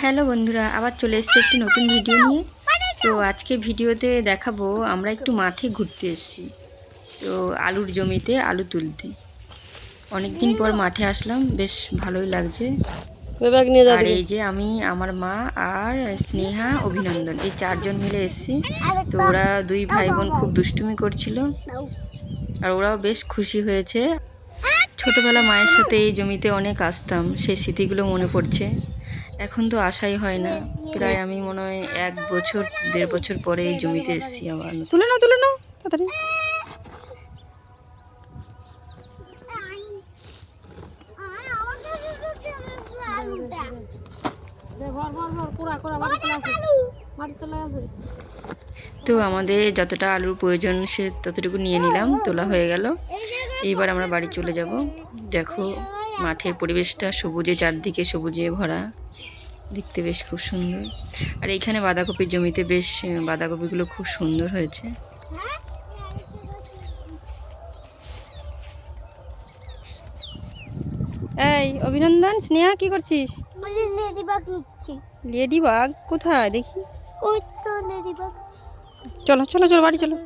Hello বন্ধুরা, আবার চলে এসেছি একটি নতুন ভিডিও নিয়ে। তো আজকে ভিডিওতে দেখাবো, আমরা একটু মাঠে ঘুরতে এসেছি। তো আলুর জমিতে আলু তুলতে। অনেক দিন পর মাঠে আসলাম, বেশ ভালোই লাগছে। আর এই যে আমি, আমার মা আর স্নেহা, অভিনন্দন, এই চারজন মিলে এসেছি। তো ওরা দুই ভাই বোন খুব দুষ্টুমি করছিল। আর ওরাও বেশ খুশি হয়েছে। ছোটবেলা মায়ের সাথে এই জমিতে অনেক আসতাম সেই স্মৃতিগুলো মনে পড়ছে এখন তো আশাই হয় না প্রায় আমি মনে হয় এক বছর দেড় বছর পরে এই জমিতে এসেছি আবার তুলে নাও তুলে নাও তাড়াতাড়ি তো আমাদের যতটা আলুর প্রয়োজন সে ততটুকু নিয়ে নিলাম তোলা হয়ে গেল। এইবার আমরা বাড়ি চলে যাব। দেখো মাঠের পরিবেশটা সবুজে চারদিকে সবুজে ভরা। দেখতে বেশ খুব সুন্দর। আর এইখানে বাঁধাকপির জমিতে বেশ বাঁধাকপিগুলো খুব সুন্দর হয়েছে। এই অভিনন্দন। স্নেহা কি করছিস? লেডিবাগ নিচ্ছি। লেডি বাগ কোথায়? দেখি। ওই তো লেডিবাগ চলো চলো চলো বাড়ি চলো।